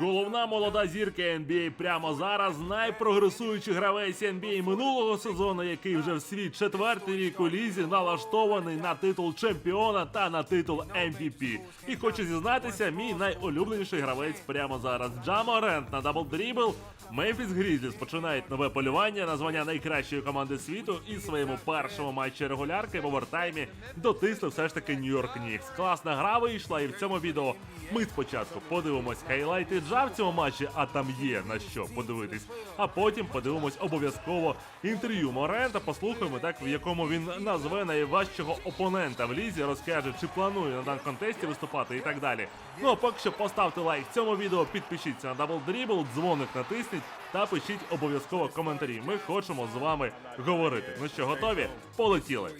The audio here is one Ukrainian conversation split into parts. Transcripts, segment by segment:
Головна молода зірка NBA прямо зараз найпрогресуючий гравець NBA минулого сезону, який вже в свій четвертий рік у лізі налаштований на титул чемпіона та на титул MVP. І хочу зізнатися, мій найулюбленіший гравець прямо зараз. Джамо Рент на дабл дрібл. Мемфіс Грізліс починають нове полювання на звання найкращої команди світу і своєму першому матчі регулярки в овертаймі дотисли все ж таки Нью-Йорк Нікс. Класна гра вийшла, і в цьому відео ми спочатку подивимось хайлайти Джа в цьому матчі, а там є на що подивитись. А потім подивимось обов'язково інтерв'ю Морента. Послухаємо так, в якому він назве найважчого опонента в лізі, розкаже, чи планує на данк-контесті виступати і так далі. Ну а поки що поставте лайк цьому відео, підпишіться на Double Dribble, дзвоник натисніть та пишіть обов'язково коментарі. Ми хочемо з вами говорити. Ну що, готові? Полетіли.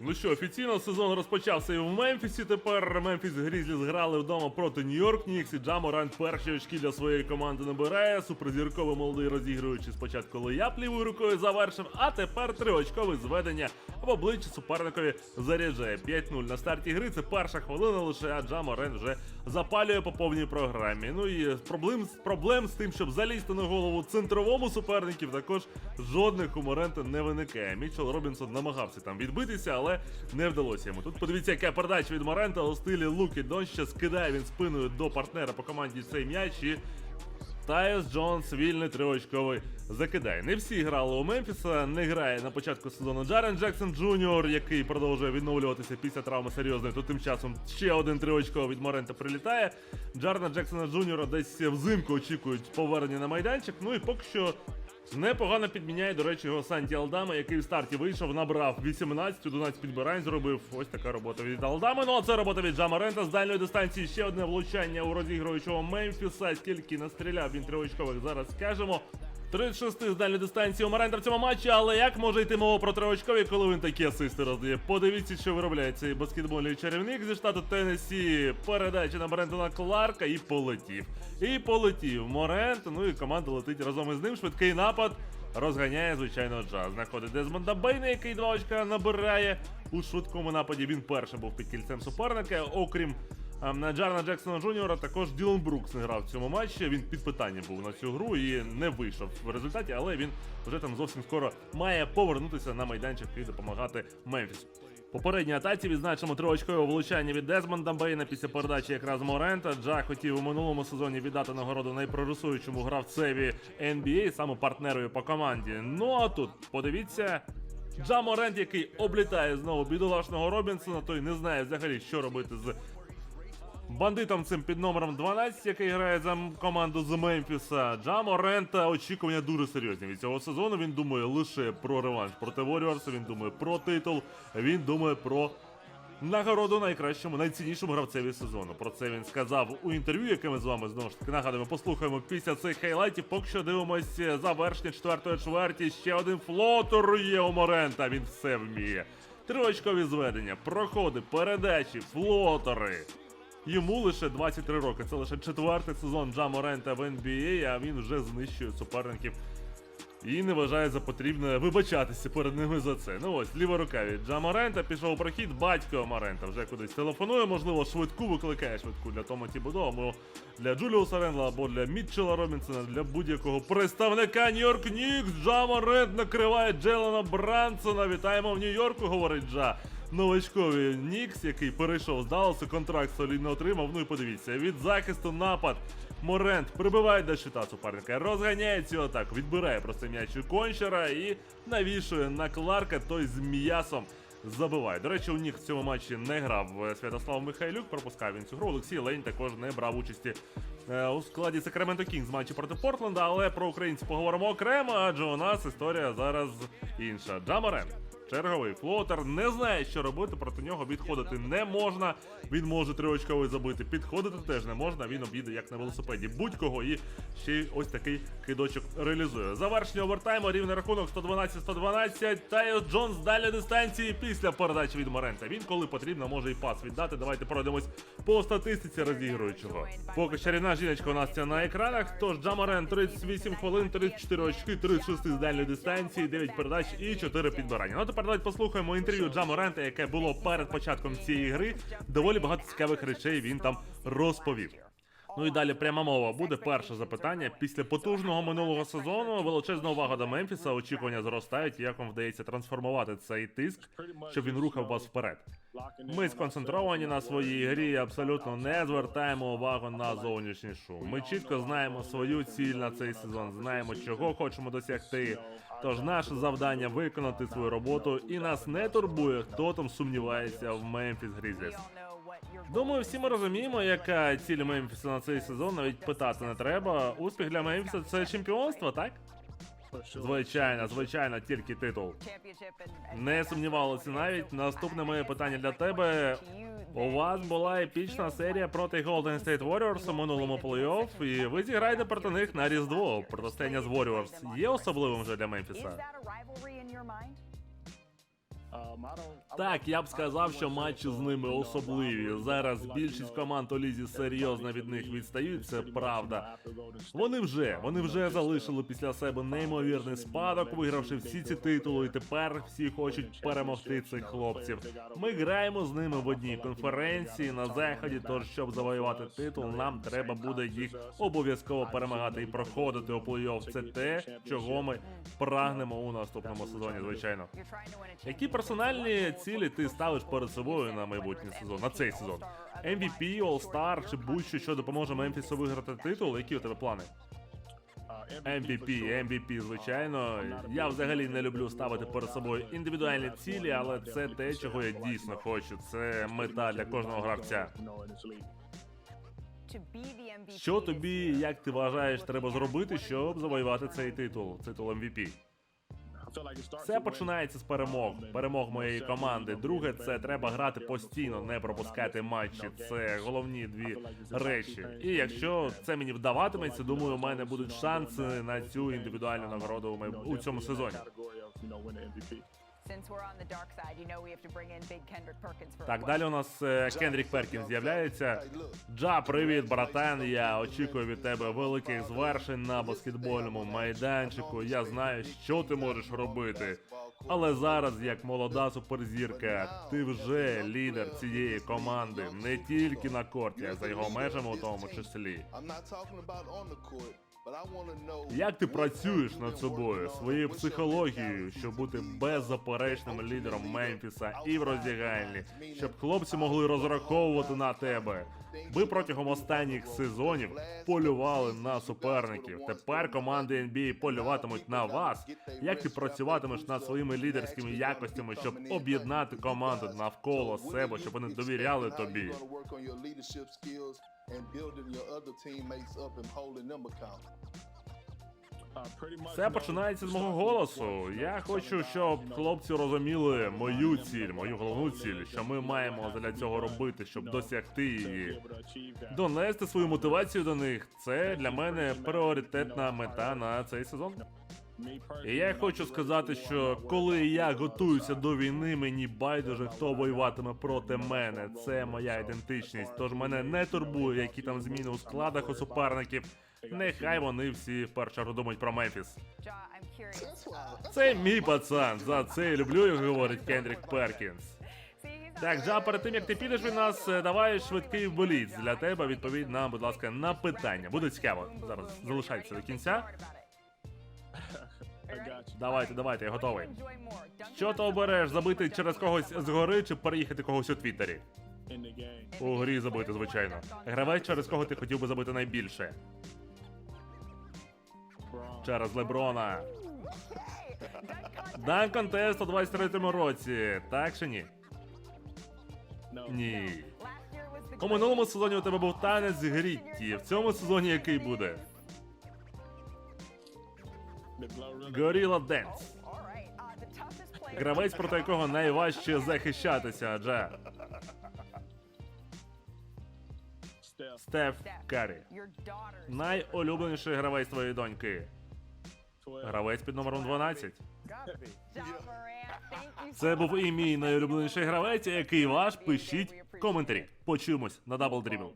Ну що, офіційно сезон розпочався і в Мемфісі. Тепер Мемфіс Грізлі зграли вдома проти Нью-Йорк Нікс і Джаморант перші очки для своєї команди набирає. Суперзірковий молодий розігруючи спочатку леяп лівою рукою завершив, а тепер триочкове зведення в обличчя суперникові заряджає 5-0 на старті гри. Це перша хвилина лише, а Джа Морен вже запалює по повній програмі. Ну і проблем, проблем з тим, щоб залізти на голову центровому суперників, також жодних у Морента не виникає. Мічел Робінсон намагався там відбитися, але не вдалося йому. Тут подивіться, яка передача від Морента у стилі Луки Донща скидає він спиною до партнера по команді цей м'яч і Тайос Джонс вільний триочковий закидає. Не всі грали у Мемфіса, не грає на початку сезону Джарен Джексон Джуніор, який продовжує відновлюватися після травми серйозної. То тим часом ще один триочковий від Морента прилітає. Джарена Джексона Джуніора десь взимку очікують повернення на майданчик. Ну і поки що. Непогано підміняє, до речі, його Санті Алдама, який в старті вийшов, набрав 18-11 підбирань, зробив ось така робота від Алдами. Ну а це робота від Джама Рента з дальньої дистанції. Ще одне влучання у розігруючого Мемфіса. Скільки настріляв він тривочкових, зараз скажемо. 36 з дальньої дистанції у Марента в цьому матчі, але як може йти мова про триочкові, коли він такі асисти роздає? Подивіться, що виробляє цей баскетбольний чарівник зі штату Теннессі. Передача на Брентона Кларка і полетів. І полетів Морент. Ну і команда летить разом із ним. Швидкий напад. Розганяє, звичайно, джаз. Знаходить Дезмонда Бейна, який два очка набирає. У швидкому нападі він першим був під кільцем суперника. Окрім на Джарна Джексона Джуніора, також Ділан Брукс не грав в цьому матчі. Він під питанням був на цю гру і не вийшов в результаті, але він вже там зовсім скоро має повернутися на майданчик і допомагати Мемфісу. Попередній атаці відзначимо триочкове влучання від Дезмонда Бейна після передачі якраз Морента. Джа хотів у минулому сезоні віддати нагороду найпроресуючому гравцеві NBA, саме партнерові по команді. Ну а тут подивіться. Джа Морент, який облітає знову бідолашного Робінсона, той не знає взагалі, що робити з бандитом цим під номером 12, який грає за команду з Мемфіса. Джамо Рента очікування дуже серйозні від цього сезону. Він думає лише про реванш проти Warriors, він думає про титул, він думає про нагороду найкращому, найціннішому гравцеві сезону. Про це він сказав у інтерв'ю, яке ми з вами знову ж таки нагадуємо, послухаємо після цих хайлайтів. Поки що дивимося завершення четвертої чверті. Ще один флотер є у Морента. Він все вміє. Триочкові зведення, проходи, передачі, флотери. Йому лише 23 роки. Це лише четвертий сезон Джа Морента в NBA, а він вже знищує суперників і не вважає за потрібне вибачатися перед ними за це. Ну ось, ліва рука від Джа Морента пішов у прохід, батько Морента вже кудись телефонує, можливо, швидку викликає швидку для Тома Тібудо, або для Джуліуса Рендла, або для Мітчела Робінсона, для будь-якого представника Нью-Йорк Нікс. Джа Морент накриває Джелена Брансона. Вітаємо в Нью-Йорку, говорить Джа. Новачкові Нікс, який перейшов з Далласу, контракт солідно отримав. Ну і подивіться, від захисту напад. Морент прибиває до щита суперника, розганяє цю атаку, відбирає просто м'яч у кончера і навішує на Кларка той з м'ясом. Забиває. До речі, у них в цьому матчі не грав е, Святослав Михайлюк, пропускав він цю гру. Олексій Лень також не брав участі е, у складі Сакраменто Кінгс матчі проти Портленда, але про українців поговоримо окремо, адже у нас історія зараз інша. Джамарен. Черговий флотер не знає, що робити, проти нього відходити не можна. Він може триочковий забити. Підходити теж не можна. Він об'їде як на велосипеді будь-кого і ще ось такий кидочок реалізує. Завершення овертайму, рівний рахунок 112-112. Тайос Джонс далі дистанції після передачі від Морента. Він, коли потрібно, може і пас віддати. Давайте пройдемось по статистиці розігруючого. Поки чарівна жіночка у нас ця на екранах. Тож Джамарен 38 хвилин, 34 очки, 36 з дальньої дистанції, 9 передач і 4 підбирання. Тепер послухаємо інтерв'ю Джа Морента, яке було перед початком цієї гри. Доволі багато цікавих речей він там розповів. Ну і далі пряма мова буде перше запитання. Після потужного минулого сезону величезна увага до Мемфіса, очікування зростають. Як вам вдається трансформувати цей тиск, щоб він рухав вас вперед? Ми сконцентровані на своїй грі абсолютно не звертаємо увагу на зовнішній шум. Ми чітко знаємо свою ціль на цей сезон, знаємо, чого хочемо досягти. Тож наше завдання виконати свою роботу, і нас не турбує, хто там сумнівається в Мемфіс Грізліс. Думаю, всі ми розуміємо, яка ціль Мемфіса на цей сезон. Навіть питати не треба. Успіх для Мемфіса це чемпіонство, так? Звичайно, звичайно, тільки титул. Не сумнівалося навіть. Наступне моє питання для тебе. У вас була епічна серія проти Golden State Warriors у минулому плей-офф, і ви зіграєте проти них на Різдво. Протистояння з Warriors є особливим вже для Мемфіса. Так, я б сказав, що матчі з ними особливі. Зараз більшість команд у лізі серйозно від них відстають, це правда. Вони вже, вони вже залишили після себе неймовірний спадок, вигравши всі ці титули, і тепер всі хочуть перемогти цих хлопців. Ми граємо з ними в одній конференції на заході. Тож, щоб завоювати титул, нам треба буде їх обов'язково перемагати і проходити у плей-офф. Це те, чого ми прагнемо у наступному сезоні. Звичайно, які персональні цілі ти ставиш перед собою на майбутній сезон, на цей сезон? MVP, All-Star чи будь-що, що допоможе Мемфісу виграти титул? Які у тебе плани? MVP, MVP, звичайно. Я взагалі не люблю ставити перед собою індивідуальні цілі, але це те, чого я дійсно хочу. Це мета для кожного гравця. Що тобі, як ти вважаєш, треба зробити, щоб завоювати цей титул, титул MVP? Все починається з перемог, перемог моєї команди. Друге, це треба грати постійно, не пропускати матчі. Це головні дві речі. І якщо це мені вдаватиметься, думаю, у мене будуть шанси на цю індивідуальну нагороду у цьому сезоні. Так, далі у нас Кендрік Перкін з'являється. Джа, привіт, братан. Я очікую від тебе великих звершень на баскетбольному майданчику. Я знаю, що ти можеш робити. Але зараз, як молода суперзірка, ти вже лідер цієї команди, не тільки на корті, а за його межами у тому числі. Як ти працюєш над собою, своєю психологією, щоб бути беззаперечним лідером Мемфіса і в роздягальні, щоб хлопці могли розраховувати на тебе. Ви протягом останніх сезонів полювали на суперників. Тепер команди NBA полюватимуть на вас. Як ти працюватимеш над своїми лідерськими якостями, щоб об'єднати команду навколо себе, щоб вони довіряли тобі? Все починається з мого голосу. Я хочу, щоб хлопці розуміли мою ціль, мою головну ціль, що ми маємо для цього робити, щоб досягти її. Донести свою мотивацію до них це для мене пріоритетна мета на цей сезон. І я хочу сказати, що коли я готуюся до війни, мені байдуже хто воюватиме проти мене. Це моя ідентичність. Тож мене не турбує, які там зміни у складах у суперників. Нехай вони всі в першу чергу думають про Мемфіс. Це мій пацан. За це я люблю його, говорить Кендрік Перкінс. Так, Джа, перед тим як ти підеш від нас, е, давай швидкий боліт для тебе. Відповідь нам, будь ласка, на питання. Буде цікаво. Зараз залишайтеся до кінця. Давайте, давайте, я готовий. Що ти обереш? Забити через когось згори чи переїхати когось у Твіттері? У грі забити, звичайно. Гравець, через кого ти хотів би забити найбільше. Через Леброна. Дан контест у 23-му році. Так чи ні? Ні. У минулому сезоні у тебе був танець Грітті. В цьому сезоні який буде? Горіла Денс. Гравець, проти якого найважче захищатися, адже Стеф Карі. Найулюбленіший гравець твоєї доньки. Гравець під номером 12. Це був і мій найулюбленіший гравець, який ваш, пишіть в коментарі. Почуємось на Double Dribble.